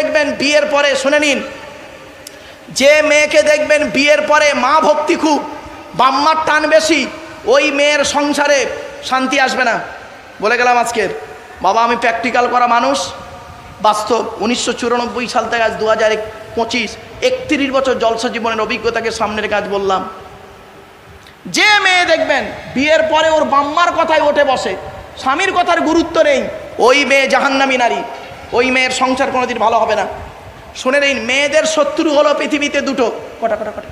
দেখবেন বিয়ের পরে, শুনে নিন, যে মেয়েকে দেখবেন বিয়ের পরে মা ভক্তি খুব বাম্মার টান বেশি, ওই মেয়ের সংসারে শান্তি আসবে না। বলে গেলাম আজকের বাবা আমি প্র্যাকটিক্যাল করা মানুষ, বাস্তব, উনিশশো চুরানব্বই সাল থেকে আজ দু হাজার পঁচিশ, একত্রিশ বছর জলসা জীবনের অভিজ্ঞতাকে সামনের কাজ বললাম। যে মেয়ে দেখবেন বিয়ের পরে ওর বাম্মার কথায় ওঠে বসে, স্বামীর কথার গুরুত্ব নেই, ওই মেয়ে জাহান্নামী নারী। ওই মেয়ের সংসার কোনোদিন ভালো হবে না। শুনে নিন মেয়েদের শত্রু হলো পৃথিবীতে দুটো। কটা কটা কটা?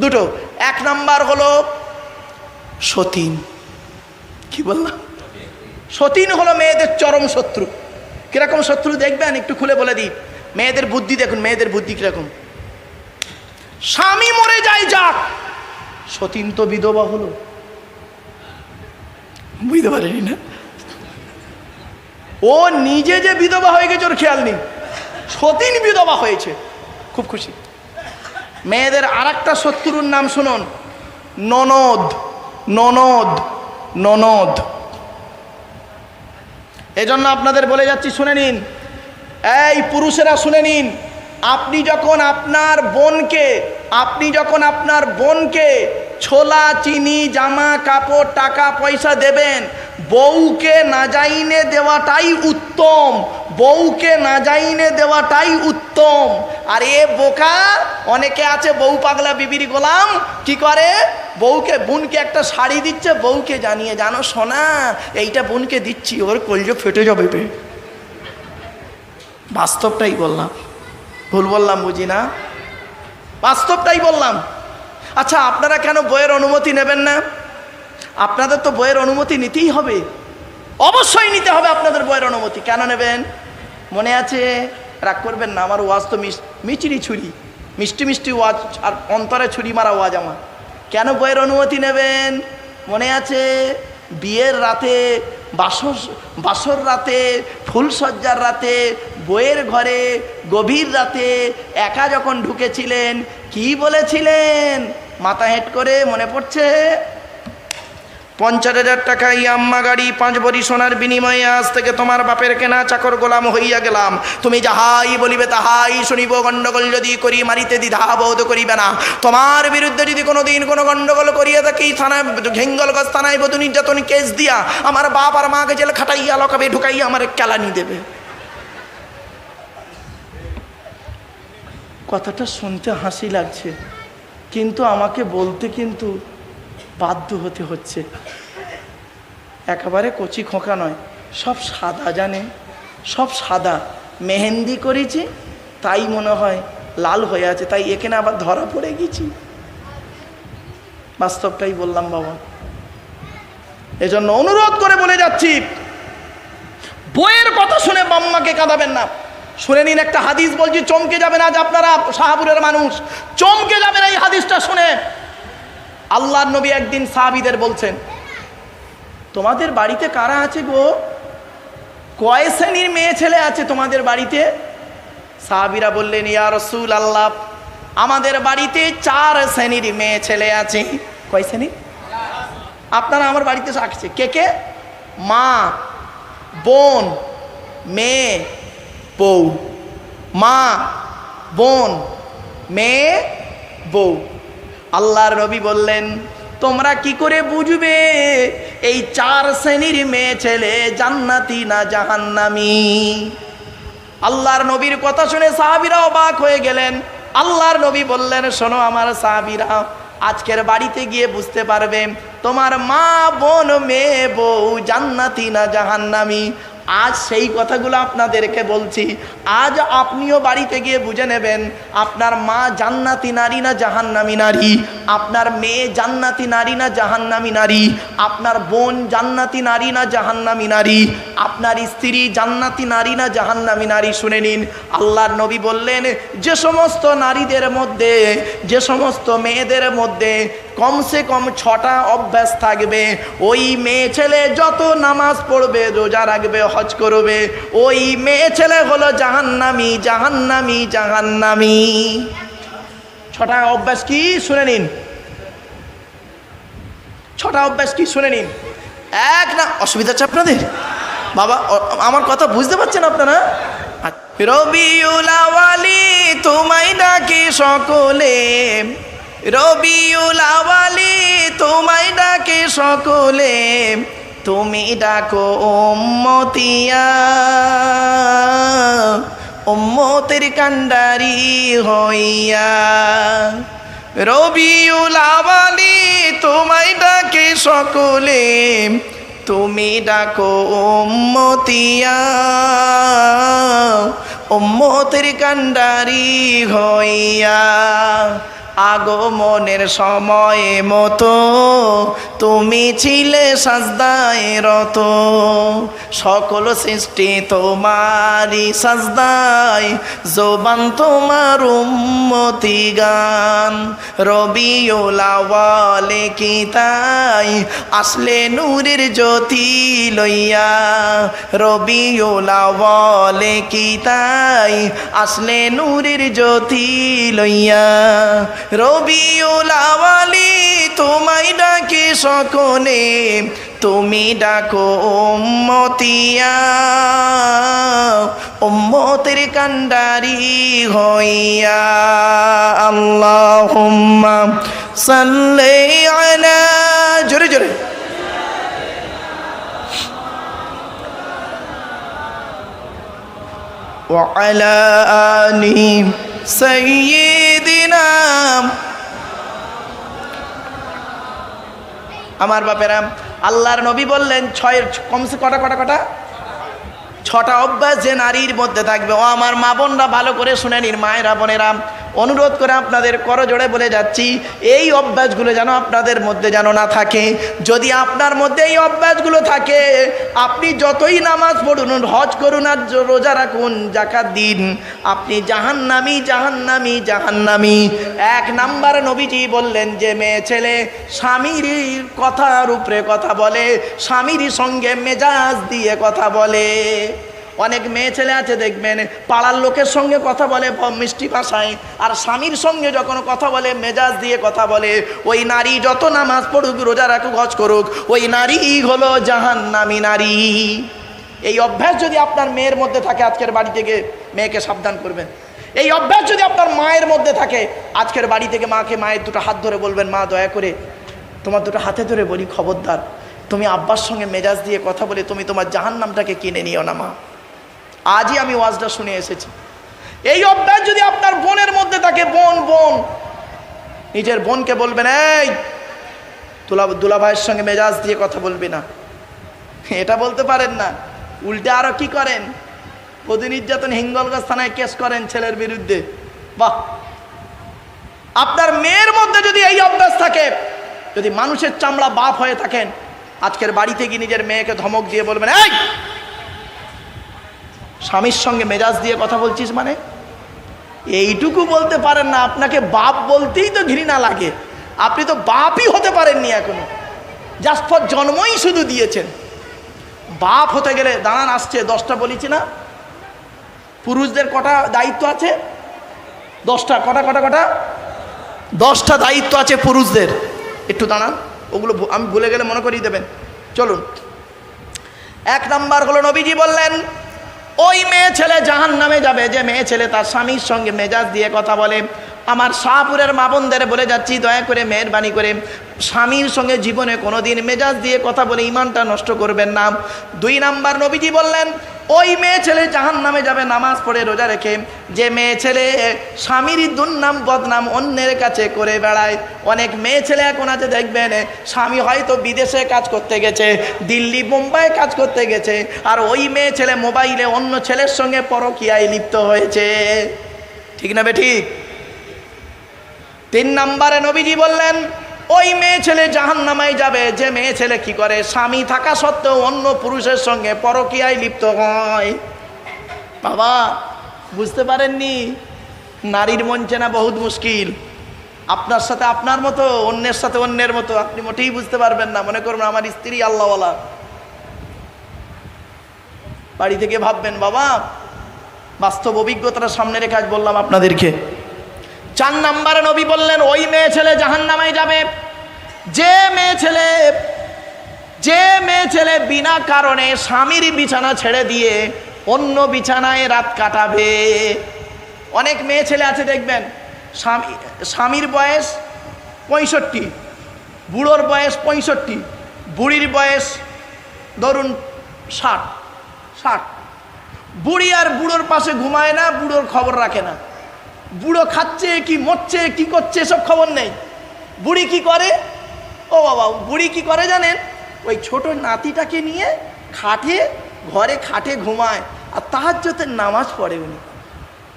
দুটো। এক নাম্বার হলো সতীন। কি বললাম? সতীন হলো মেয়েদের চরম শত্রু। কীরকম শত্রু দেখবেন? একটু খুলে বলে দিই। মেয়েদের বুদ্ধি দেখুন, মেয়েদের বুদ্ধি কীরকম? স্বামী মরে যায় যাক। সতীন তো বিধবা হলো। বুঝতে পারেনি না? ও নিজে যে বিধবা হয়ে গেছে, ওর খেয়াল নেই। সতীন বিধবা হয়েছে। খুব খুশি। মেয়েদের আর একটা শত্রুর নাম শুনুন। ননদ ননদ ননদ। এজন্য আপনাদের বলে যাচ্ছি, শুনে নিন। এই পুরুষেরা, শুনে নিন। আপনি যখন আপনার বোনকে, আপনি যখন আপনার বোনকে ছোলা, চিনি, জামা, কাপড়, টাকা, পয়সা দেবেন। বউকে না যাইনে দেওয়াটাই উত্তম। বউকে না যাইনে দেওয়াটাই উত্তম। আর এ বোকা, অনেকে আছে বউ পাগলা বিবির গোলাম, কি করে? বউকে, বোনকে একটা শাড়ি দিচ্ছে, বউকে জানিয়ে, জানো সোনা, এইটা বোনকে দিচ্ছি, ওর কলজো ফেটে যাবে। বাস্তবটাই বললাম। ভুল বললাম, বুঝি না? বাস্তবটাই বললাম। আচ্ছা আপনারা কেন বইয়ের অনুমতি নেবেন না? আপনাদের তো বইয়ের অনুমতি নিতেই হবে। অবশ্যই নিতে হবে আপনাদের বইয়ের অনুমতি। কেন নেবেন? মনে আছে? রাগ করবেন না, আমার ওয়াজ তো মিচিরি ছুরি। মিষ্টি মিষ্টি ওয়াজ আর অন্তরে ছুরি মারা ওয়াজ আমার। কেন বইয়ের অনুমতি নেবেন? মনে আছে? বিয়ের রাতে, বাসর বাসর রাতে ফুলসজ্জার রাতে, বইয়ের ঘরে, গভীর রাতে একা যখন ঢুকেছিলেন, কি বলেছিলেন? মাথা হেট করে মনে পড়ছে, পঞ্চাশ হাজার টাকা ইয়াম্মা গাড়ি, পাঁচ বড়ি সোনার বিনিময়ে আজ থেকে তোমার বাপের কেনা চাকর গোলাম হইয়া গেলাম। তুমি যাহাই বলিবে তাহাই শুনিব, গণ্ডগোল যদি করি মারিতে দ্বিধা বোধ করিবে না। তোমার বিরুদ্ধে যদি কোনো দিন কোনো গণ্ডগোল করিয়া থাকি, থানায়, ঘেঙ্গলগঞ্জ থানায় বধূ নির্যাতন কেস দিয়া আমার বাপ আর মাকে জেল খাটাইয়া লকাবে, ঢুকাইয়া আমার কেলানি দেবে। কথাটা শুনতে হাসি লাগছে। কিন্তু আমাকে বলতে কিন্তু বাধ্য হতে হচ্ছে। একেবারে কচি খোঁকা নয়, সব সাদা জানে, সব সাদা। মেহেন্দি করেছি, তাই মনে হয় লাল হয়ে আছে, তাই এখানে আবার ধরা পড়ে গেছি। বাস্তবটাই বললাম, বাবা। এজন্য অনুরোধ করে বলে যাচ্ছি, বইয়ের কথা শুনে বাম্মাকে কাঁদাবেন না। শুনে নিন একটা হাদিস বলছি, চমকে যাবেন আজ আপনারা শাহাপুরের মানুষ। চমকে যাবেন এই হাদিসটা শুনে। আল্লাহর নবী একদিন সাহাবিদের বলছেন, তোমাদের বাড়িতে কারা আছে গো? কয় শ্রেণির মেয়ে ছেলে আছে তোমাদের বাড়িতে? সাহাবিরা বললেন, ইয়া রসুল আল্লাহ আমাদের বাড়িতে চার শ্রেণির মেয়ে ছেলে আছে। কয় শ্রেণি? আপনারা আমার বাড়িতে আসছে। কে কে? মা, বোন, মেয়ে বউ। মা, বোন, মেয়ে, বউ। আল্লাহর নবী বললেন, তোমরা কি করে বুঝবে? এই চার শ্রেণির মেয়ে ছেলে জান্নাতি না জাহান্নামি? আল্লাহর নবীর কথা শুনে সাহাবিরা অবাক হয়ে গেলেন। আল্লাহর নবী বললেন, শোনো আমার সাহাবিরা, আজকের বাড়িতে গিয়ে বুঝতে পারবে, তোমার মা, বোন, মেয়ে, বউ জান্নাতি না জাহান্নামি। আজ সেই কথাগুলো আপনাদেরকে বলছি। আজ আপনিও বাড়িতে গিয়ে বুঝে নেবেন, আপনার মা জান্নাতি নারী না জাহান্নামি নারী? আপনার মেয়ে জান্নাতি নারী না জাহান্নামি নারী? আপনার বোন জান্নাতি নারী না জাহান্নামি নারী? আপনার স্ত্রী জান্নাতি নারী না জাহান্নামি নারী? শুনে নিন। আল্লাহর নবী বললেন, যে সমস্ত নারীদের মধ্যে, যে সমস্ত মেয়েদের মধ্যে কমসে কম ছটা অভ্যাস থাকবে। ওই মেয়ে ছেলে যত নামাজ পড়বে, রোজা রাখবে, হজ করবে, ওই মেয়ে ছেলে হলো জাহান্নামি জাহান্নামি জাহান্নামি। ছটা অভ্যাস কি? শুনে নিন। ছটা অভ্যাস কি? শুনে নিন। এক না, অসুবিধা আছে আপনাদের? বাবা আমার কথা বুঝতে পারছেন আপনারা? রবিউল আওয়ালি, তোমায় ডাকি সকলে। রবিউল আওয়ালি, তোমায় ডাকে সকলে, তুমি ডাকো উম্মতিয়া। উম্মতের কান্ডারি হইয়া। রবিউল আওয়ালি, তোমায় ডাকে সকলে, তুমি ডাকো উম্মতিয়া। উম্মতের কান্ডারি হইয়া। আগমনের সময় মতো তুমি ছিলে সাজদায় রত। সকল সৃষ্টি তোমারই সাজদায়, জোবান তোমার উম্মতি গান। রবিউলাওয়ালে কি তাই? আসলে নূরের জ্যোতি লইয়া। রবিউলাওয়ালে কি তাই? আসলে নূরের জ্যোতি লইয়া। রবিউল আওয়ালি তোমায় ডাকে সকলে তুমি ডাকো উম্মতিয়া উম্মতের কান্ডারি হইয়া আল্লাহুম্মা সাল্লি আলা জোরে জোরে وعلى آل নাম আমার বাপেরা, আল্লাহর নবী বললেন ছয়ের কমসে কটা কটা কটা? ছটা অভ্যাস যে নারীর মধ্যে থাকবে। ও আমার মা বোনরা ভালো করে শুনে মায়েরা, বোনেরা। অনুরোধ করে আপনাদের করজোড়ে বলে যাচ্ছি, এই অভ্যাসগুলো যেন আপনাদের মধ্যে যেন না থাকে। যদি আপনার মধ্যে এই অভ্যাসগুলো থাকে, আপনি যতই নামাজ পড়ুন, হজ করুন আর রোজা রাখুন জাকাত দিন, আপনি জাহান্নামি জাহান্নামি জাহান্নামি। এক নাম্বার নবীজি বললেন যে, মেয়ে ছেলে, স্বামীর কথার উপরে কথা বলে, স্বামীর সঙ্গে মেজাজ দিয়ে কথা বলে। অনেক মেয়ে ছেলে আছে, দেখবেন পাড়ার লোকের সঙ্গে কথা বলে মিষ্টি ভাষায় আর স্বামীর সঙ্গে যখন কথা বলে, মেজাজ দিয়ে কথা বলে, ওই নারী যত নামাজ পড়ুক, রোজা রাখুক, হজ করুক, ওই নারী হলো জাহান্নামী নারী। এই অভ্যাস যদি আপনার মেয়ের মধ্যে থাকে, আজকের বাড়ি থেকে মেয়েকে সাবধান করবেন। এই অভ্যাস যদি আপনার মায়ের মধ্যে থাকে, আজকের বাড়ি থেকে মাকে, মায়ের দুটো হাত ধরে বলবেন, মা, দয়া করে তোমার দুটো হাতে ধরে বলি, খবরদার। তুমি আব্বার সঙ্গে মেজাজ দিয়ে কথা বলে, তুমি তোমার জাহান নামটাকে কিনে নিও না, মা। আজই আমি ওয়াজটা শুনে এসেছি। এই অভ্যাস যদি আপনার বোনের মধ্যে থাকে, বোন বোন, নিজের বোনকে বলবেন, এই তুলা দুলা ভাইয়ের সঙ্গে মেজাজ দিয়ে কথা বলবি না। এটা বলতে পারেন না। উল্টে আরও কি করেন? প্রতি নির্যাতন হিঙ্গলগঞ্জ থানায় কেস করেন ছেলের বিরুদ্ধে। বাহ! আপনার মেয়ের মধ্যে যদি এই অভ্যাস থাকে, যদি মানুষের চামড়া বাপ হয়ে থাকেন, আজকের বাড়িতে গিয়ে নিজের মেয়েকে ধমক দিয়ে বলবেন, এই স্বামীর সঙ্গে মেজাজ দিয়ে কথা বলছিস মানে? এইটুকু বলতে পারেন না, আপনাকে বাপ বলতেই তো ঘৃণা লাগে। আপনি তো বাপই হতে পারেননি এখনও। জাস্ট ফর জন্মই শুধু দিয়েছেন। বাপ হতে গেলে দাঁড়ান, আসছে, দশটা বলেছি না? পুরুষদের কটা দায়িত্ব আছে? দশটা, কটা কটা কটা? দশটা দায়িত্ব আছে পুরুষদের। একটু দাঁড়ান, ওগুলো আমি ভুলে গেলে মনে করিয়ে দেবেন। চলুন। এক নাম্বার হলো নবীজি বললেন ওই মেয়ে ছেলে জাহান নামে যাবে। যে মেয়ে ছেলে তার স্বামীর সঙ্গে মেজাজ দিয়ে কথা বলে আমার শাহপুরের মা বোনদের বলে যাচ্ছি, দয়া করে মেহরবানি করে। স্বামীর সঙ্গে জীবনে কোনোদিন মেজাজ দিয়ে কথা বলে ইমানটা নষ্ট করবেন না। দুই নাম্বার নবীজি বললেন, ওই মেয়ে ছেলে জাহান নামে যাবে, নামাজ পড়ে রোজা রেখে। যে মেয়ে ছেলে স্বামীর দুর্নাম বদনাম অন্যের কাছে করে বেড়ায়। অনেক মেয়ে ছেলে এখন আছে, দেখবেন, স্বামী হয়তো বিদেশে কাজ করতে গেছে, দিল্লি মুম্বাই কাজ করতে গেছে, আর ওই মেয়ে ছেলে মোবাইলে অন্য ছেলের সঙ্গে পরকিয়ায় লিপ্ত হয়েছে। ঠিক না বে ঠিক? তিন নম্বরে নবীজি বললেন, ওই মেয়ে ছেলে জাহান নামায় যাবে। যে মেয়ে ছেলে কি করে? স্বামী থাকা সত্ত্বেও অন্য পুরুষের সঙ্গে পরকীয়ায় লিপ্ত হয়। বাবা, বুঝতে পারেননি? নারীর মন চেনা বহুত মুশকিল। আপনার সাথে আপনার মতো, অন্যের সাথে অন্যের মতো। আপনি মোটেই বুঝতে পারবেন না। মনে করুন, আমার স্ত্রী আল্লাহওয়ালা। বাড়ি থেকে ভাববেন, বাবা, বাস্তব অভিজ্ঞতাটা সামনে রেখে আজ বললাম আপনাদেরকে। চার নাম্বারে নবী বললেন, ওই মেয়ে ছেলে জাহান নামায় যাবে। যে মেয়ে ছেলে, যে মেয়ে ছেলে বিনা কারণে স্বামীর বিছানা ছেড়ে দিয়ে অন্য বিছানায় রাত কাটাবে। অনেক মেয়ে ছেলে আছে, দেখবেন, স্বামী, স্বামীর বয়স পঁয়ষট্টি, বুড়োর বয়স পঁয়ষট্টি, বুড়ির বয়স ধরুন ষাট ষাট। বুড়ি আর বুড়োর পাশে ঘুমায় না, বুড়োর খবর রাখে না। বুড়ো খাচ্ছে, কি মরছে, কি করছে, সব খবর নেই। বুড়ি কি করে? ও বাবা, বুড়ি কি করে জানেন? ওই ছোট নাতিটাকে নিয়ে খাটে, ঘরে খাটে ঘুমায়, আর তাহাজ্যতের নামাজ পড়ে উনি।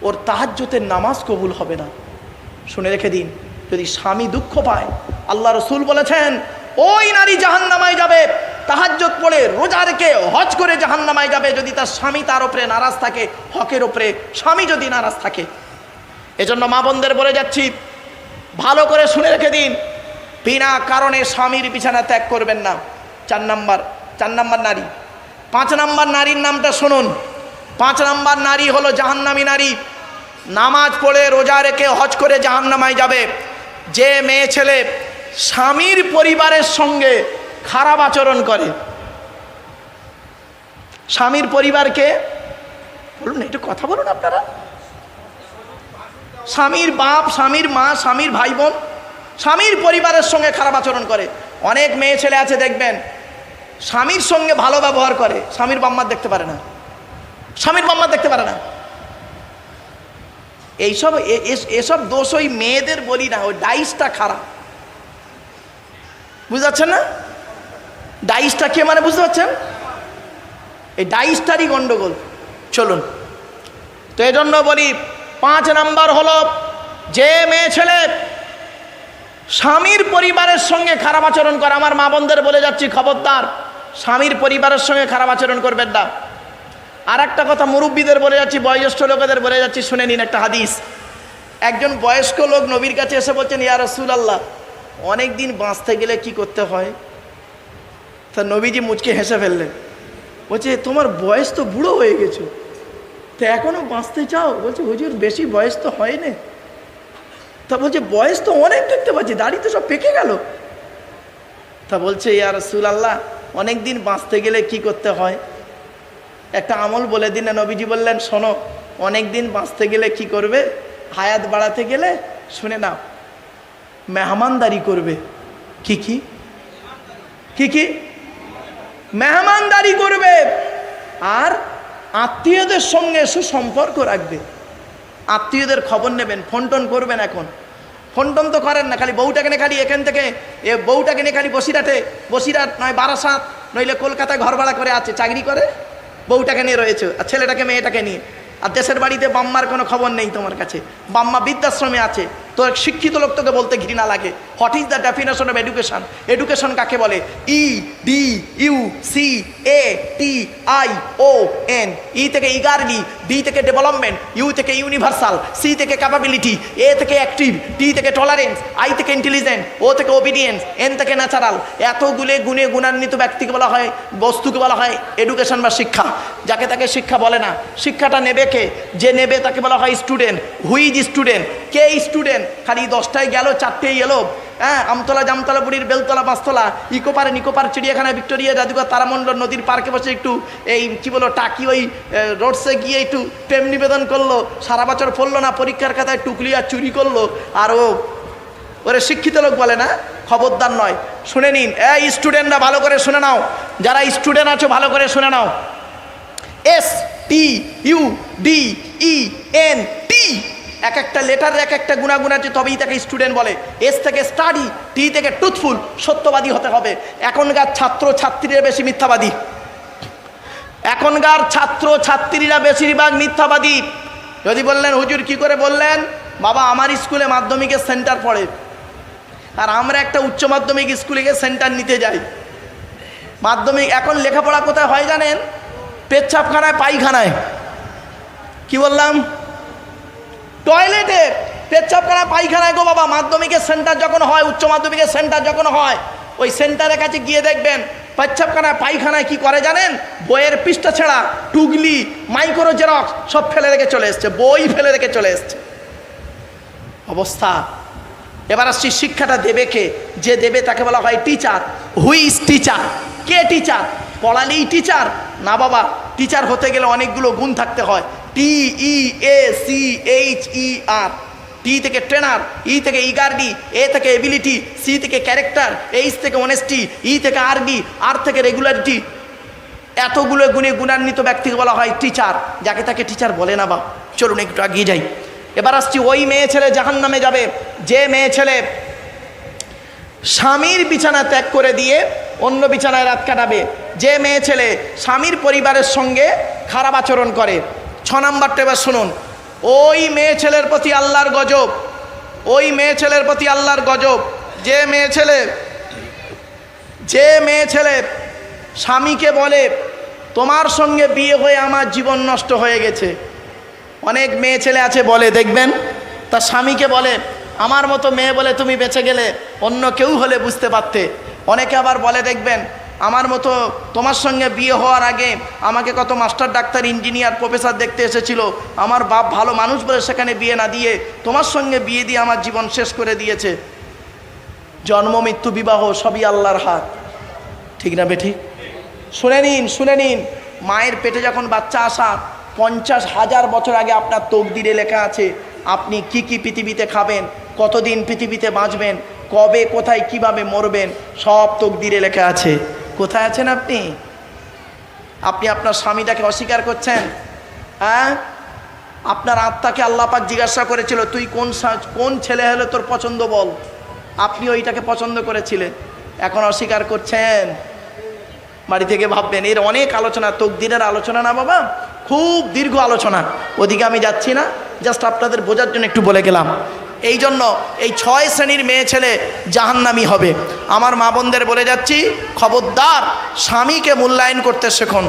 ওর তাহাজ্যতের নামাজ কবুল হবে না। শুনে রেখে দিন, যদি স্বামী দুঃখ পায়, আল্লাহ রসুল বলেছেন, ওই নারী জাহান্নামায় যাবে তাহাজ্জত পড়ে রোজা রেখে হজ করে জাহান্নামায় যাবে, যদি তার স্বামী তার ওপরে নারাজ থাকে, হকের ওপরে স্বামী যদি নারাজ থাকে। এজন্য মা বোনদের বলে যাচ্ছি, ভালো করে শুনে রেখে দিন। বিনা কারণে স্বামীর বিছানা ত্যাগ করবেন না। চার নাম্বার চার নাম্বার নারী। পাঁচ নাম্বার নারীর নামটা শুনুন। পাঁচ নাম্বার নারী হলো জাহান্নামী নারী। নামাজ পড়ে রোজা রেখে হজ করে জাহান্নামায় যাবে। যে মেয়ে ছেলে স্বামীর পরিবারের সঙ্গে খারাপ আচরণ করে। স্বামীর পরিবারকে বলুন, একটু কথা বলুন আপনারা। স্বামীর বাপ, স্বামীর মা, স্বামীর ভাই বোন স্বামীর পরিবারের সঙ্গে খারাপ আচরণ করে। অনেক মেয়ে ছেলে আছে, দেখবেন, স্বামীর সঙ্গে ভালো ব্যবহার করে, স্বামীর বাম্মার দেখতে পারে না। স্বামীর বাম্মার দেখতে পারে না। এইসব এসব দোষ ওই মেয়েদের বলি না, ওই ডাইসটা খারাপ। বুঝতে পারছেন না? ডাইসটা কে মানে বুঝতে পারছেন? এই ডাইসটারই গন্ডগোল। চলুন। তো এই জন্য বলি পাঁচ নাম্বার হলো, যে মেয়ে ছেলে স্বামীর পরিবারের সঙ্গে খারাপ আচরণ করে, আমার মা বোনদের বলে যাচ্ছি, খবরদার, স্বামীর পরিবারের সঙ্গে খারাপ আচরণ করবেন না। আর একটা কথা, মুরব্বীদের বলে যাচ্ছি, বয়োজ্যেষ্ঠ লোকেদের বলে যাচ্ছি, শুনে নিন একটা হাদিস। একজন বয়স্ক লোক নবীর কাছে এসে বলছেন, ইয়া রসুল আল্লাহ অনেক দিন বাঁচতে গেলে কি করতে হয়? তা নবীজি মুচকে হেসে ফেললেন। বলছে, তোমার বয়স তো বুড়ো হয়ে গেছো। তো এখনও বাঁচতে চাও? বলছে, হুজুর, বেশি বয়স তো হয়নি। তা বলছে, বয়স তো অনেক দেখতে পাচ্ছি, দাড়ি তো সব পেকে গেল। তা বলছে, ইয়া রসুল আল্লাহ অনেক দিন বাঁচতে গেলে কি করতে হয়? একটা আমল বলে দিন নবীজি বললেন, শোনো অনেক দিন বাঁচতে গেলে কি করবে? হায়াত বাড়াতে গেলে, শুনে নাও, মেহমানদারি করবে। কি কি? কি কি? মেহমানদারি করবে। আর আত্মীয়দের সঙ্গে সুসম্পর্ক রাখবে। আত্মীয়দের খবর নেবেন, ফোন টোন করবেন এখন। ফোন টোন তো করেন না, খালি বউটাকে নিয়ে খালি এখান থেকে, এ বউটাকে নিয়ে খালি বসিরাটে বসিরাট নয় বারাসাত, নইলে কলকাতায় ঘর ভাড়া করে আছে, চাকরি করে? বউটাকে নিয়ে রয়েছে, আর ছেলেটাকে, মেয়েটাকে নিয়ে। আর দেশের বাড়িতে বাম্মার কোনো খবর নেই তোমার কাছে। বাম্মা বৃদ্ধাশ্রমে আছে তোর শিক্ষিত লোক তোকে বলতে ঘৃণা লাগে। What is the definition of education education কাকে বলে? E D U C A T I O N ই থেকে ইগারলি ডি থেকে ডেভেলপমেন্ট ইউ থেকে ইউনিভার্সাল সি থেকে ক্যাপাবিলিটি এ থেকে অ্যাক্টিভ টি থেকে টলারেন্স আই থেকে ইন্টেলিজেন্ট ও থেকে ওবিডিয়েন্স এন থেকে ন্যাচারাল এতগুলো গুণে গুণান্বিত ব্যক্তিকে বলা হয়, বস্তুকে বলা হয় এডুকেশন বা শিক্ষা। যাকে তাকে শিক্ষা বলে না। শিক্ষাটা নেবে কে? যে নেবে তাকে বলা হয় স্টুডেন্ট হুইজ স্টুডেন্ট কে স্টুডেন্ট খালি দশটায় গেল চারটেই এলো। হ্যাঁ আমতলা জামতলা বুড়ির বেলতলা পাঁচতলা ইকোপারে নিকোপার চিড়িয়াখানা ভিক্টোরিয়া জাদুঘর, তারামণ্ডল নদীর পার্কে বসে একটু এই, কী বলো টাকি ওই রোডসে গিয়ে একটু প্রেম নিবেদন করল। সারা বছর পড়ল না, পরীক্ষার খাতায় টুকলি আর চুরি করল। আর ও, ওরে শিক্ষিত লোক বলে না, খবরদার নয়। শুনে নিন। এই স্টুডেন্টরা ভালো করে শুনে নাও। যারা স্টুডেন্ট আছো, ভালো করে শুনে নাও। S, T, U, D, E, N, T. এক একটা লেটারের এক একটা গুণাগুণ আছে তবেই তাকে স্টুডেন্ট বলে। এস থেকে স্টাডি টি থেকে টুথফুল সত্যবাদী হতে হবে। এখনকার ছাত্র ছাত্রীরা বেশি মিথ্যাবাদী। এখনকার ছাত্র ছাত্রীরা বেশিরভাগ মিথ্যাবাদী। যদি বললেন, হুজুর, কি করে বললেন? বাবা, আমার স্কুলে মাধ্যমিকের সেন্টার পড়ে। আর আমরা একটা উচ্চ মাধ্যমিক স্কুলে গিয়ে সেন্টার নিতে যাই। মাধ্যমিক, এখন লেখাপড়া কোথায় হয় জানেন? পেচ্ছাপখানায়, পায়খানায়। কি বললাম? টয়লেটে পেচ্ছাপখানায় পায়খানায় গো বাবা, মাধ্যমিকের সেন্টার যখন হয়, উচ্চ মাধ্যমিকের সেন্টার যখন হয়, ওই সেন্টারের কাছে গিয়ে দেখবেন পেচ্ছাপখানায় পায়খানায় কি করে জানেন? বইয়ের পৃষ্ঠা ছেঁড়া, টুগলি, মাইক্রো জেরক্স সব ফেলে রেখে চলে এসছে, বই ফেলে রেখে চলে এসছে। অবস্থা। এবার আসছি শিক্ষাটা দেবে কে? যে দেবে তাকে বলা হয় টিচার হুইজ টিচার কে টিচার পড়ালেই টিচার না বাবা টিচার হতে গেলে অনেকগুলো গুণ থাকতে হয়। টি ই এ সি এইচ ই আর টি থেকে ট্রেনার ই থেকে ইগারডি এ থেকে এবিলিটি সি থেকে ক্যারেক্টার এইচ থেকে অনেস্টি ই থেকে আরবি আর থেকে রেগুলারিটি এতগুলো গুণে গুণান্বিত ব্যক্তিকে বলা হয় টিচার যাকে তাকে টিচার বলে না বা চলুন একটু এগিয়ে যাই। এবার আসছি, ওই মেয়ে ছেলে জাহান নামে যাবে। যে মেয়ে ছেলে স্বামীর বিছানা ত্যাগ করে দিয়ে অন্য বিছানায় রাত কাটাবে। যে মেয়ে ছেলে স্বামীর পরিবারের সঙ্গে খারাপ আচরণ করে ছ নাম্বারটা এবার শুনুন। ওই মেয়ে ছেলের প্রতি আল্লাহর গজব, ওই মেয়ে ছেলের প্রতি আল্লাহর গজব। যে মেয়ে ছেলে, যে মেয়ে ছেলে স্বামীকে বলে, তোমার সঙ্গে বিয়ে হয়ে আমার জীবন নষ্ট হয়ে গেছে। অনেক মেয়ে ছেলে আছে, বলে, দেখবেন? তার স্বামীকে বলে, আমার মতো মেয়ে বলে তুমি বেঁচে গেলে অন্য কেউ হলে বুঝতে পারতে। অনেকে আবার বলে, দেখবেন আমার মতো তোমার সঙ্গে বিয়ে হওয়ার আগে আমাকে কত মাস্টার, ডাক্তার, ইঞ্জিনিয়ার, প্রফেসর দেখতে এসেছিল। আমার বাপ ভালো মানুষ বলে সেখানে বিয়ে না দিয়ে তোমার সঙ্গে বিয়ে দিয়ে আমার জীবন শেষ করে দিয়েছে। জন্ম, মৃত্যু, বিবাহ সবই আল্লাহর হাত। ঠিক না বেঠি? শুনে নিন শুনে নিন। মায়ের পেটে যখন বাচ্চা আসা, পঞ্চাশ হাজার বছর আগে আপনার তকদিরে লেখা আছে, আপনি কি কি পৃথিবীতে খাবেন, কতদিন পৃথিবীতে বাঁচবেন, কবে, কোথায়, কীভাবে মরবেন, সব তকদিরে লেখা আছে। কোথায় আছেন আপনি? আপনি আপনার স্বামীটাকে অস্বীকার করছেন? হ্যাঁ? আপনার আত্মাকে আল্লাপাক জিজ্ঞাসা করেছিল, তুই কোন কোন ছেলে হলে তোর পছন্দ বল? আপনি ওইটাকে পছন্দ করেছিলেন। এখন অস্বীকার করছেন? বাড়ি থেকে ভাববেন, এর অনেক আলোচনা তকদিনের আলোচনা না বাবা? খুব দীর্ঘ আলোচনা। ওদিকে আমি যাচ্ছি না, জাস্ট আপনাদের বোঝার জন্য একটু বলে গেলাম। এই জন্য এই ছয় শ্রেণির মেয়ে ছেলে জাহান্নামি হবে। আমার মা বোনদের বলে যাচ্ছি, খবরদার, স্বামীকে মূল্যায়ন করতে শেখুন।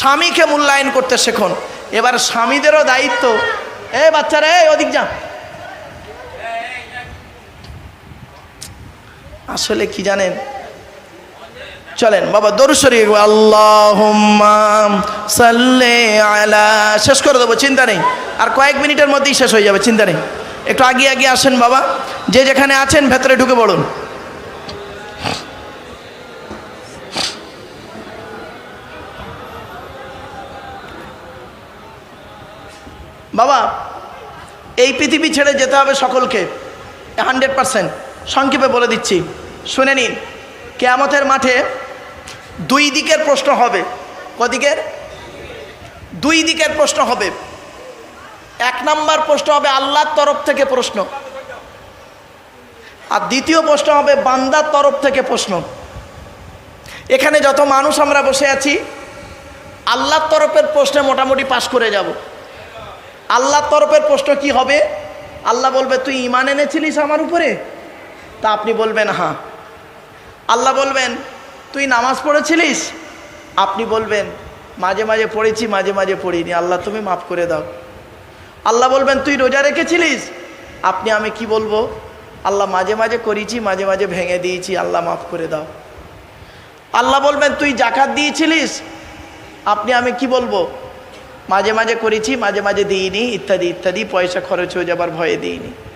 স্বামীকে মূল্যায়ন করতে শেখুন। এবার স্বামীদেরও দায়িত্ব। এ বাচ্চারা এই ওদিক যা। আসলে কি জানেন? চলেন, বাবা দরুসরি আল্লাহ শেষ করে দেবো, চিন্তা নেই। আর কয়েক মিনিটের মধ্যেই শেষ হয়ে যাবে, চিন্তা নেই। একটু আগে আগে আসেন বাবা। যে যেখানে আছেন, ভেতরে ঢুকে পড়ুন। বাবা, এই পৃথিবী ছেড়ে যেতে হবে সকলকে। Hundred percent. সংক্ষেপে বলে দিচ্ছি। শুনে নিন, কেয়ামতের মাঠে দুই দিকের প্রশ্ন হবে। কদিকের? দুই দিকের প্রশ্ন হবে। এক নাম্বার প্রশ্ন হবে আল্লাহর তরফ থেকে প্রশ্ন। আর দ্বিতীয় প্রশ্ন হবে বান্দার তরফ থেকে প্রশ্ন। এখানে যত মানুষ আমরা বসে আছি, আল্লাহর তরফের প্রশ্নে মোটামুটি পাশ করে যাব। আল্লাহর তরফের প্রশ্ন কি হবে? আল্লাহ বলবে, তুই ইমান এনেছিলিস আমার উপরে? তা আপনি বলবেন হ্যাঁ। আল্লাহ বলবেন, তুই নামাজ পড়েছিলিস? আপনি বলবেন, মাঝে মাঝে পড়েছি, মাঝে মাঝে পড়িনি। আল্লাহ, তুমি মাফ করে দাও। আল্লাহ বলবেন, তুই রোজা রেখেছিলিস? আপনি, আমি কি বলব? আল্লাহ, মাঝে মাঝে করেছি, মাঝে মাঝে ভেঙে দিয়েছি, আল্লাহ মাফ করে দাও। আল্লাহ বলবেন, তুই জাকাত দিয়েছিলিস? আপনি, আমি কি বলব? মাঝে মাঝে করেছি, মাঝে মাঝে দিইনি, ইত্যাদি ইত্যাদি, পয়সা খরচ হয়ে যাবার ভয়ে দিইনি।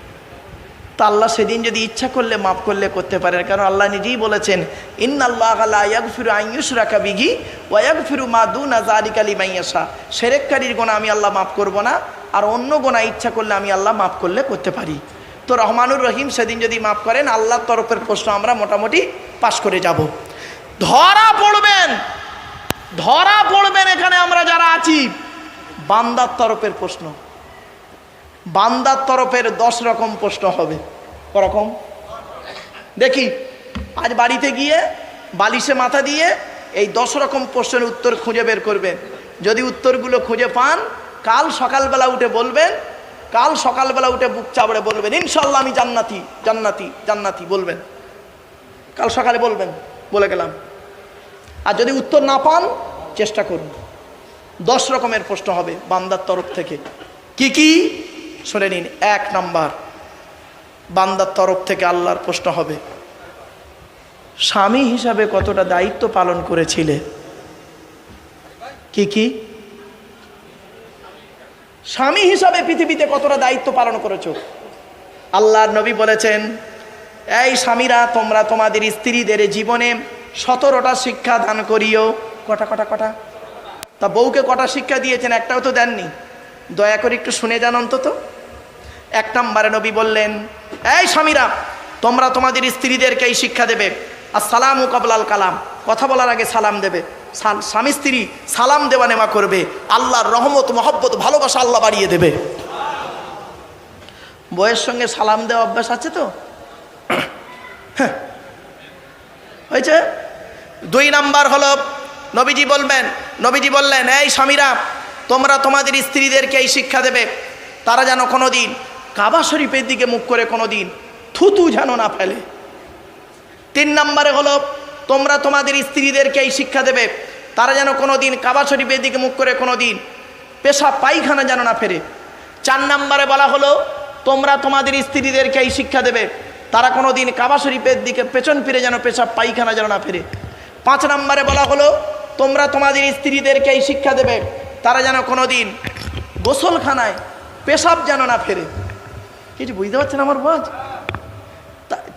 তা আল্লাহ সেদিন যদি ইচ্ছা করলে মাফ করলে করতে পারেন। কারণ আল্লাহ নিজেই বলেছেন ইন আল্লাহ আয়াক ফিরু আইয়ুস রাখা বিঘি ওয়াক ফিরু মা দু না জারিকালি মাইয়াসা সেরেককারীর গোনা আমি আল্লাহ মাফ করব না, আর অন্য গোনা ইচ্ছা করলে আমি আল্লাহ মাফ করলে করতে পারি। তো রহমানুর রহিম সেদিন যদি মাফ করেন, আল্লাহর তরফের প্রশ্ন আমরা মোটামুটি পাশ করে যাব। ধরা পড়বেন ধরা পড়বেন এখানে আমরা যারা আছি, বান্দার তরফের প্রশ্ন। বান্দার তরফের দশ রকম প্রশ্ন হবে। করকম? দেখি, আজ বাড়িতে গিয়ে বালিশে মাথা দিয়ে এই দশ রকম প্রশ্নের উত্তর খুঁজে বের করবেন। যদি উত্তরগুলো খুঁজে পান, কাল সকালবেলা উঠে বলবেন, কাল সকালবেলা উঠে বুক চাবড়ে বলবেন, ইনশাল্লাহ আমি জান্নাতি জান্নাতি জান্নাতি, বলবেন। কাল সকালে বলবেন, বলে গেলাম। আর যদি উত্তর না পান, চেষ্টা করুন। দশ রকমের প্রশ্ন হবে বান্দার তরফ থেকে। কি কি? শুনে নিন, এক নাম্বার, বান্দার তরফ থেকে আল্লাহর প্রশ্ন হবে, স্বামী হিসাবে কতটা দায়িত্ব পালন করেছিলে? কি কি? স্বামী হিসাবে পৃথিবীতে কতটা দায়িত্ব পালন করেছ? আল্লাহর নবী বলেছেন, এই স্বামীরা, তোমরা তোমাদের স্ত্রীদের জীবনে সতেরোটা শিক্ষা দান করিও। কটা কটা কটা? তা বউকে কটা শিক্ষা দিয়েছেন? একটাও তো দেননি। দয়া করে একটু শুনে যান অন্তত। এক নম্বরে নবী বললেন, এই স্বামীরা, তোমরা তোমাদের স্ত্রীদেরকে এই শিক্ষা দেবে। আর সালাম ও কবলাল কালাম। কথা বলার আগে সালাম দেবে। স্বামী স্ত্রী সালাম দেওয়া নেওয়া করবে। আল্লাহর রহমত, মহব্বত, ভালোবাসা আল্লাহ বাড়িয়ে দেবে। বইয়ের সঙ্গে সালাম দেওয়া অভ্যাস আছে তো? হ্যাঁ। হয়েছে? দুই নাম্বার হলো নবীজি বলবেন, নবীজি বললেন, এই স্বামীরা তোমরা তোমাদের স্ত্রীদেরকে এই শিক্ষা দেবে, তারা যেন কোনো দিন কাবা শরীফের দিকে মুখ করে কোনো দিন থুতু যেন না ফেলে। তিন নম্বরে হলো, তোমরা তোমাদের স্ত্রীদেরকে এই শিক্ষা দেবে, তারা যেন কোনো দিন কাবা শরীফের দিকে মুখ করে কোনো দিন পেশা পায়খানা যেন না ফেরে। চার নম্বরে বলা হলো, তোমরা তোমাদের স্ত্রীদেরকে এই শিক্ষা দেবে, তারা কোনো দিন কাবা শরীফের দিকে পেছন ফিরে যেন পেশা পায়খানা যেন না ফেরে। পাঁচ নম্বরে বলা হলো, তোমরা তোমাদের স্ত্রীদেরকে এই শিক্ষা দেবে তারা যেন কোনো দিন গোসলখানায় পেশাব যেন না ফেরে। কিছু বুঝতে পারছেন আমার বাজ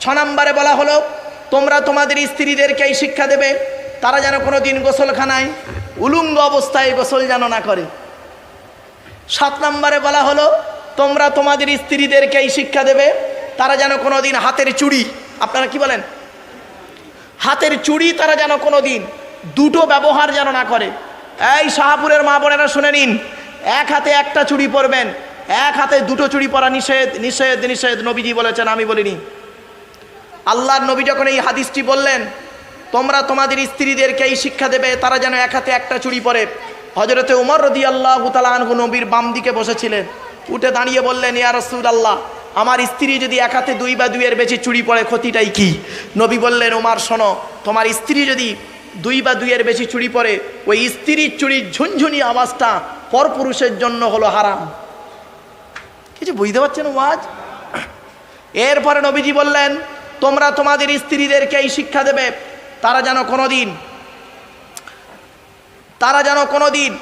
ছ নম্বরে বলা হলো, তোমরা তোমাদের স্ত্রীদেরকে এই শিক্ষা দেবে, তারা যেন কোনো দিন গোসলখানায় উলুঙ্গ অবস্থায় গোসল যেন না করে। সাত নম্বরে বলা হলো, তোমরা তোমাদের স্ত্রীদেরকে এই শিক্ষা দেবে, তারা যেন কোনো দিন হাতের চুড়ি, আপনারা কি বলেন? হাতের চুড়ি তারা যেন কোনো দিন দুটো ব্যবহার যেন না করে। এই শাহাপুরের মা বোনেরা শুনে নিন। এক হাতে একটা চুড়ি পরবেন, এক হাতে দুটো চুড়ি পরা নিষেধ নিষেধ নিষেধ নবীজি বলেছেন, আমি বলিনি। আল্লাহর নবী যখন এই হাদিসটি বললেন, তোমরা তোমাদের স্ত্রীদেরকে এই শিক্ষা দেবে, তারা যেন এক হাতে একটা চুড়ি পরে। হজরতে উমর রদি আল্লাহ আনহু নবীর বাম দিকে বসেছিলেন। উঠে দাঁড়িয়ে বললেন, ইয়া রসুল আল্লাহ আমার স্ত্রী যদি এক হাতে দুই বা দুইয়ের বেশি চুড়ি পরে, ক্ষতিটাই কি? নবী বললেন, উমার, শোনো, তোমার স্ত্রী যদি দুই বা দুইয়ের বেশি চুড়ি পরে, ওই স্ত্রীর চুড়ির ঝুনঝুনি আওয়াজটা পরপুরুষের জন্য হলো হারাম। কিছু বুঝতে পারছেন ওয়াজ? এরপরে নবীজি বললেন, তোমরা তোমাদের স্ত্রীদেরকে এই শিক্ষা দেবে, তারা যেন কোনো দিন তারা যেন কোনো দিন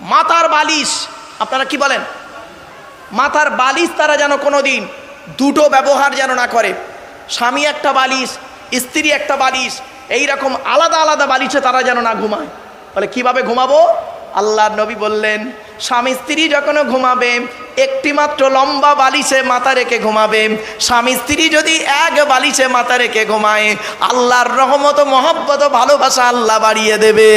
মাথার বালিশ, আপনারা কি বলেন? মাথার বালিশ তারা যেন কোনো দিন দুটো ব্যবহার যেন না করে। স্বামী একটা বালিশ, স্ত্রী একটা বালিশ এই রকম আলাদা আলাদা বালিশে তারা যেন না ঘুমায়। বলে, কীভাবে ঘুমাবো? আল্লাহর নবী বললেন, স্বামী স্ত্রী যখন ঘুমাবে, একটি মাত্র লম্বা বালিশে মাথা রেখে ঘুমাবে। স্বামী স্ত্রী যদি এক বালিশে মাথা রেখে ঘুমায়, আল্লাহর রহমত মহব্বত ভালোবাসা আল্লাহ বাড়িয়ে দেবে।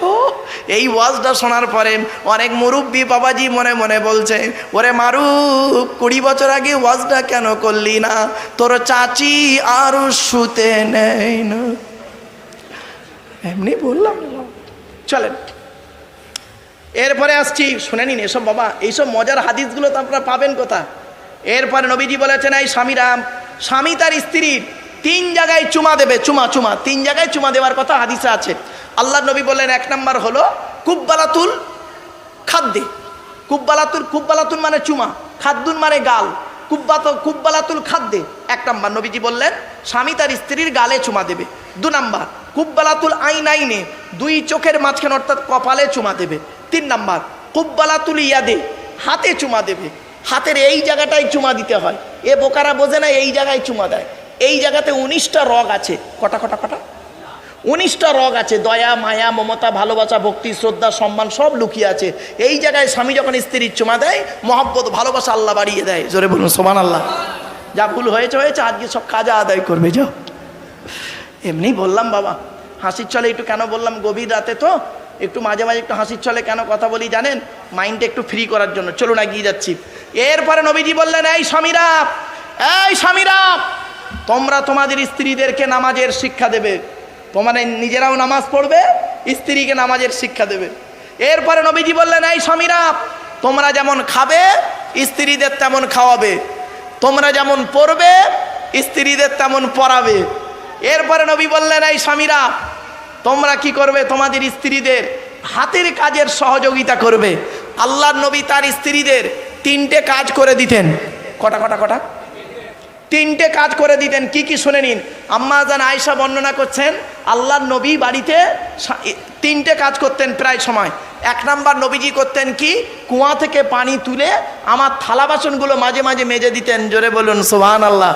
এই ওয়াজটা শোনার পরে অনেক মুরব্বী বাবাজি মনে মনে বলছে, ওরে মারুফ, কুড়ি বছর আগে ওয়াজটা কেন করলি না? তোর চাচি আর শুতে নেই না? এমনি বললাম। চলেন। এরপরে আসছি, শুনে নিন এসব বাবা, এইসব মজার হাদিসগুলো তো আপনারা পাবেন কোথা এরপরে নবীজি বলেছেন, এই স্বামীরাম স্বামী তার স্ত্রীর তিন জায়গায় চুমা দেবে, চুমা চুমা, তিন জায়গায় চুমা দেওয়ার কথা হাদিসে আছে। আল্লাহ নবী বললেন, এক নাম্বার হলো কুব্বালাতুল খাদ্যে। কুব্বালাতুল কুব্বালাতুল মানে চুমা খাদ্দুন মানে গাল। কুব্বাত কুব্বালাতুল খাদ্যে। এক নাম্বার নবীজি বললেন, স্বামী তার স্ত্রীর গালে চুমা দেবে। দু নাম্বার, কুব্বালাতুল আইন আইনে দুই চোখের মাঝখানে অর্থাৎ কপালে চুমা দেবে। তিন নাম্বার, কুব্বালাতুল ইয়াদে, হাতে চুমা দেবে। হাতের এই জায়গাটায় চুমা দিতে হয়। এ বোকারা বোঝে না, এই জায়গায় চুমা দেয়। এই জায়গাতে উনিশটা রগ আছে। কটা কটা কটা? উনিশটা রগ আছে, দয়া, মায়া, মমতা, ভালোবাসা, ভক্তি, শ্রদ্ধা, সম্মান, সব লুকিয়ে আছে। এই জায়গায় স্বামী যখন স্ত্রীর চুমা দেয়, মহব্বত, ভালোবাসা আল্লাহ বাড়িয়ে দেয়। জোরে বলুন সোমান আল্লাহ যা ভুল হয়েছে হয়েছে, আজকে সব কাজা আদায় করবে, যাও। এমনি বললাম, বাবা, হাসির চলে একটু কেন বললাম, গভীর রাতে তো, একটু মাঝে মাঝে একটু হাসির চলে কেন কথা বলি জানেন? মাইন্ডটা একটু ফ্রি করার জন্য। চলুন, এগিয়ে যাচ্ছি। এরপরে নবীজি বললেন, এই স্বামীরা এই স্বামীরা, তোমরা তোমাদের স্ত্রীদেরকে নামাজের শিক্ষা দেবে। তোমাদের নিজেরাও নামাজ পড়বে, স্ত্রীকে নামাজের শিক্ষা দেবে। এরপরে নবীজি বললেন, এই স্বামীরা, তোমরা যেমন খাবে, স্ত্রীদের তেমন খাওয়াবে। তোমরা যেমন পড়বে, স্ত্রীদের তেমন পড়াবে। এরপরে নবী বললেন, এই স্বামীরা, তোমরা কি করবে? তোমাদের স্ত্রীদের হাতের কাজের সহযোগিতা করবে। আল্লাহর নবী তার স্ত্রীদের তিনটে কাজ করে দিতেন। কটা কটা কটা? তিনটে কাজ করে দিতেন, কি কি শুনে নিন? আম্মা জান আয়সা বর্ণনা করছেন, আল্লাহর নবী বাড়িতে তিনটে কাজ করতেন প্রায় সময়। এক নাম্বার নবীজি করতেন কি? কুয়া থেকে পানি তুলে আমার থালা বাসনগুলো মাঝে মাঝে মেজে দিতেন, জোরে বলুন সোহান আল্লাহ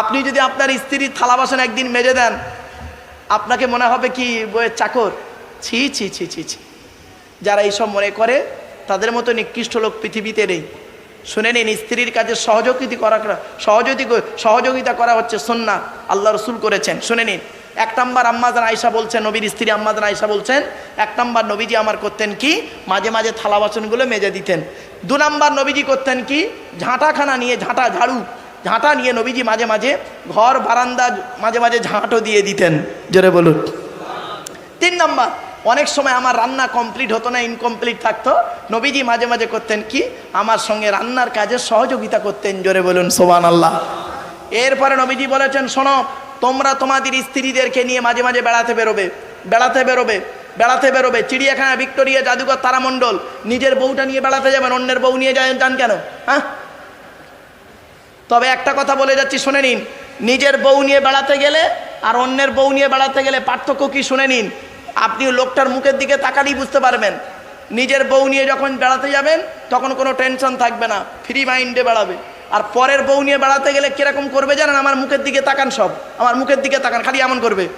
আপনি যদি আপনার স্ত্রীর থালা বাসন একদিন মেজে দেন, আপনাকে মনে হবে কি, বইয়ের চাকর? ছি ছি ছি ছি ছি। যারা এইসব মনে করে, তাদের মতো নিকৃষ্ট লোক পৃথিবীতে নেই। শুনে নিন, স্ত্রীর কাজে সহযোগিতা করা সহযোগী সহযোগিতা করা হচ্ছে সন্না আল্লাহ রসুল করেছেন। শুনে নিন, এক নম্বর আম্মাদান আয়সা বলছেন, নবীর স্ত্রী আম্মাদান আয়সা বলছেন, এক নম্বর নবীজি আমার করতেন কি? মাঝে মাঝে থালা বাসনগুলো মেজে দিতেন। দু নম্বর নবীজি করতেন কি? ঝাঁটাখানা নিয়ে ঝাঁটা, ঝাড়ু, ঝাঁটা নিয়ে নবীজি মাঝে মাঝে ঘর, বারান্দা মাঝে মাঝে ঝাঁটও দিয়ে দিতেন। জোরে বলুন। তিন নম্বর অনেক সময় আমার রান্না কমপ্লিট হতো না ইনকমপ্লিট থাকতো। নবীজি মাঝে মাঝে করতেন কি? আমার সঙ্গে রান্নার কাজে সহযোগিতা করতেন, জোরে বলুন সোবান আল্লাহ এরপরে নবীজি বলেছেন, শোনো, তোমরা তোমাদের স্ত্রীদেরকে নিয়ে মাঝে মাঝে বেড়াতে বেরোবে বেড়াতে বেরোবে বেড়াতে বেরোবে। চিড়িয়াখানা, ভিক্টোরিয়া, জাদুঘর, তারামণ্ডল, নিজের বউটা নিয়ে বেড়াতে যাবেন, অন্যের বউ নিয়ে যায় যান কেন? হ্যাঁ? তবে একটা কথা বলে যাচ্ছি, শুনে নিন। নিজের বউ নিয়ে বেড়াতে গেলে আর অন্যের বউ নিয়ে বেড়াতে গেলে পার্থক্য কি? শুনে নিন। আপনি লোকটার মুখের দিকে তাকালেই বুঝতে পারবেন। নিজের বউ নিয়ে যখন বেড়াতে যাবেন, তখন কোনো টেনশন থাকবে না ফ্রি মাইন্ডে বেড়াবে। আর পরের বউ নিয়ে বেড়াতে গেলে কীরকম করবে জানেন? আমার মুখের দিকে তাকান সব। আমার মুখের দিকে তাকান, খালি এমন করবে।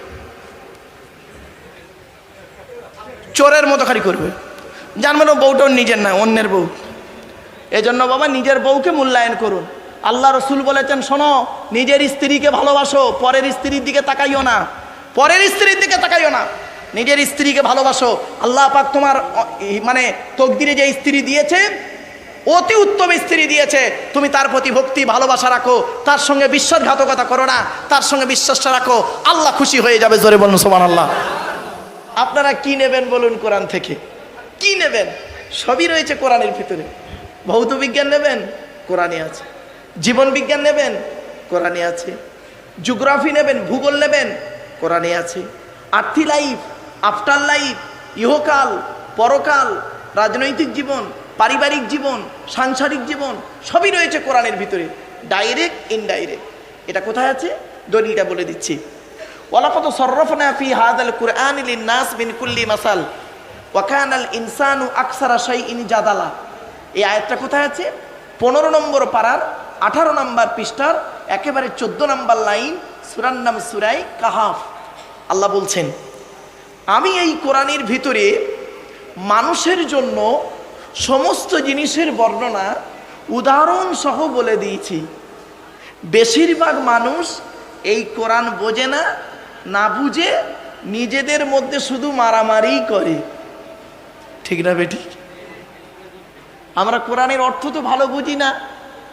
চোরের মতো খালি করবে। জানবেন ও বউটাও নিজের না, অন্যের বউ। এজন্য বাবা, নিজের বউকে মূল্যায়ন করুন। আল্লাহ রসুল বলেছেন, শোনো, নিজের স্ত্রীকে ভালোবাসো, পরের স্ত্রীর দিকে তাকাইও না। পরের স্ত্রীর দিকে তাকাইও না। নিজের স্ত্রীকে ভালোবাসো, আল্লাহ পাক তোমার মানে তকদিরে যে স্ত্রী দিয়েছে, অতি উত্তম স্ত্রী দিয়েছে, তুমি তার প্রতি ভক্তি, ভালোবাসা রাখো, তার সঙ্গে বিশ্বাসঘাতকতা করো না, তার সঙ্গে বিশ্বাসটা রাখো, আল্লাহ খুশি হয়ে যাবে, জোরে বলুন সোমান আল্লাহ আপনারা কি নেবেন বলুন কোরআন থেকে? কি নেবেন? সবই রয়েছে কোরআনের ভিতরে। ভৌত বিজ্ঞান নেবেন? কোরআনে আছে। জীবন বিজ্ঞান নেবেন? কোরআনে আছে। জিওগ্রাফি নেবেন? ভূগোল নেবেন? কোরআনে আছে। আর্থি লাইফ? আফটার লাইফ ইহকাল, পরকাল, রাজনৈতিক জীবন, পারিবারিক জীবন, সাংসারিক জীবন, সবই রয়েছে কোরআনের ভিতরে। ডাইরেক্ট ইনডাইরেক্ট এটা কোথায় আছে? দলিলটা বলে দিচ্ছি। ওয়ালাকত সররফনা ফি হাদাল কুরআন লিন-নাস মিন কুল্লি মাসাল। ওয়া কানাল ইনসানু আকসারা শাইইন জাদালা। এই আয়াতটা কোথায় আছে? পনেরো নম্বর পাড়ার, আঠারো নম্বর পৃষ্ঠার, একেবারে চোদ্দ নম্বর লাইন সুরার নাম সুরাই কাহাফ। আল্লাহ বলছেন আমি এই কোরআনের ভিতরে মানুষের জন্য সমস্ত জিনিসের বর্ণনা উদাহরণ সহ বলে দিয়েছি। বেশিরভাগ মানুষ এই কোরআন বোঝে না না বুঝে, নিজেদের মধ্যে শুধু মারামারিই করে। ঠিক না বেটি? আমরা কোরআনের অর্থ তো ভালো বুঝি না।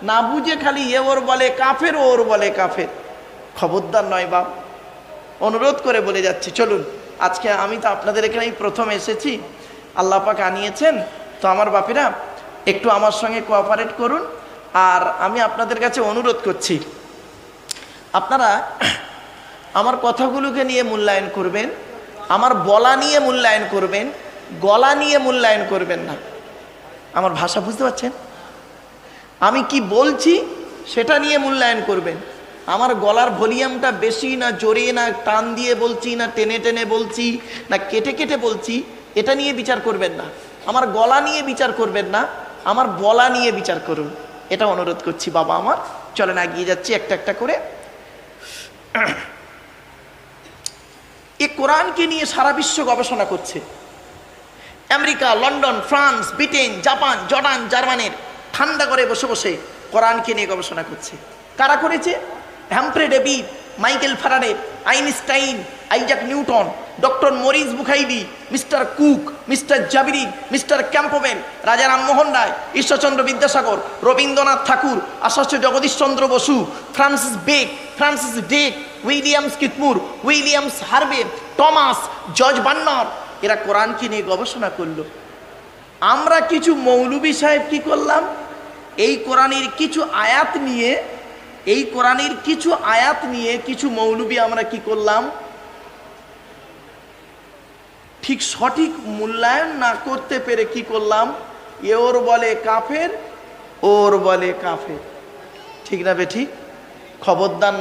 না বুঝে খালি এ ওর বলে কাফের ওর বলে কাফের। খবরদার নয় বাপ। অনুরোধ করে বলে যাচ্ছি, চলুন। আজকে আমি তো আপনাদের এখানেই প্রথম এসেছি। আল্লাহ পাক আনিয়েছেন। তো আমার বাপিরা, একটু আমার সঙ্গে কোঅপারেট করুন। আর আমি আপনাদের কাছে অনুরোধ করছি, আপনারা আমার কথাগুলোকে নিয়ে মূল্যায়ন করবেন, আমার বলা নিয়ে মূল্যায়ন করবেন, গলা নিয়ে মূল্যায়ন করবেন না। আমার ভাষা বুঝতে পারছেন? আমি কি বলছি, সেটা নিয়ে মূল্যায়ন করবেন। আমার গলার ভলিউমটা বেশি না জোরে না টান দিয়ে বলছি না টেনে টেনে বলছি না কেটে কেটে বলছি, এটা নিয়ে বিচার করবেন না। আমার গলা নিয়ে বিচার করবেন না, আমার বলা নিয়ে বিচার করুন। এটা অনুরোধ করছি বাবা আমার। চলেন এগিয়ে যাচ্ছি একটা একটা করে। এ কোরআনকে নিয়ে সারা বিশ্ব গবেষণা করছে। America, London, France, Britain, Japan, Jordan, জার্মানির ঠান্ডা করে বসে বসে কোরআনকে নিয়ে গবেষণা করছে। কারা করেছে? Humphrey David Michael Faraday Einstein Isaac Newton doctor Maurice Bucaille mister Cook mister Jabiri mister Campomen Raja Rammohan Roy Ishwarchandra Vidyasagar Rabindranath Tagore Acharya Jagadishchandra Bose Francis Beck Francis Drake Williams Kitmur Williams Harvey Thomas George Banner এরা কোরআনকে নিয়ে গবেষণা করল। আমরা কিছু মৌলবী সাহেব কি করলাম? এই কোরআনের কিছু আয়াত নিয়ে এই কোরআনের কিছু আয়াত নিয়ে কিছু মৌলবি আমরা কি করলাম? ঠিক সঠিক মূল্যায়ন না করতে পেরে কি করলাম? এ ওর বলে কাফের, ওর বলে কাফের। ঠিক না বেঠি? খবরদার নয়